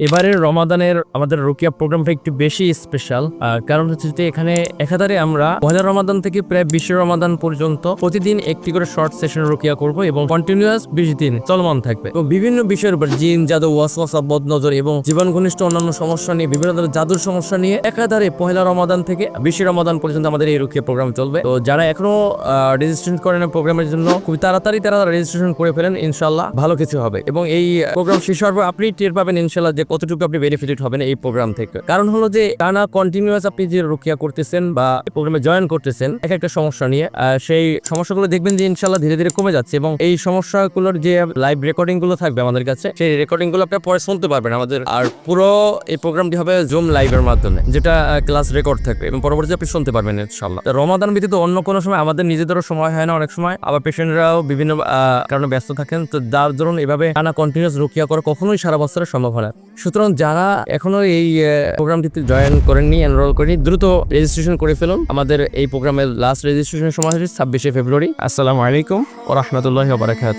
এবারের রমাদানের আমাদের রোকিয়া প্রোগ্রামটা একটু বেশি স্পেশাল কারণ হচ্ছে যে এখানে একাধারে আমরা পয়লা রমাদান থেকে প্রায় বিশ্ব রমাদান পর্যন্ত প্রতিদিন একটি করে শর্ট সেশন রোকিয়া করব এবং কন্টিনিউয়াস বিশ দিন চলমান থাকবে। এবং বিভিন্ন বিষয়ের উপর জিন, জাদু, ওয়াসওয়াসা, বদনজর এবং জীবন ঘনিষ্ঠ অন্যান্য সমস্যা নিয়ে, বিভিন্ন ধরনের জাদুর সমস্যা নিয়ে একাধারে পয়লা রমাদান থেকে বিশ্ব রমাদান পর্যন্ত আমাদের এই রোকিয়া প্রোগ্রাম চলবে। তো যারা এখনও রেজিস্ট্রেশন করেন প্রোগ্রামের জন্য, খুবই তাড়াতাড়ি তারা রেজিস্ট্রেশন করে ফেলেন ইনশাল্লাহ ভালো কিছু হবে। এবং এই প্রোগ্রাম শেষ হওয়ার পর আপনি টের পাবেন ইনশাল্লাহ যে কতটুকু আপনি বেনিফিটেড হবেন এই প্রোগ্রাম থেকে। কারণ হলো যে, টানা কন্টিনিউয়াস আপনি যে রুকিয়া করতেছেন বা প্রোগ্রামে জয়েন করতেছেন, এক একটা সমস্যা নিয়ে সেই সমস্যাগুলো দেখবেন যে ইনশাল্লাহ ধীরে ধীরে কমে যাচ্ছে এবং এই সমস্যাগুলোর যে লাইভ রেকর্ডিংগুলো থাকবে আমাদের কাছে, সেই রেকর্ডিংগুলো আপনি পরে শুনতে পারবেন আমাদের। আর পুরো এই প্রোগ্রামটি হবে জুম লাইভের মাধ্যমে, যেটা ক্লাস রেকর্ড থাকবে এবং পরবর্তী আপনি শুনতে পারবেন ইনশাল্লাহ রমাদান ব্যতীত অন্য কোনো সময় আমাদের নিজেদেরও সময় হয় না অনেক সময়, আবার পেশেন্টরাও বিভিন্ন কারণে ব্যস্ত থাকেন, তো যার ধরুন এভাবে টানা কন্টিনিউস রুকিয়া করা কখনোই সারা বছরের সম্ভব হয় না। সুতরাং যারা এখনও এই প্রোগ্রামটিতে জয়েন করেননি এনরোল করেনি দ্রুত রেজিস্ট্রেশন করে ফেলুন। আমাদের এই প্রোগ্রামের লাস্ট রেজিস্ট্রেশনের সময় হচ্ছে ছাব্বিশে ফেব্রুয়ারি আসসালামু আলাইকুম ও রহমতুল্লাহ বারাকাত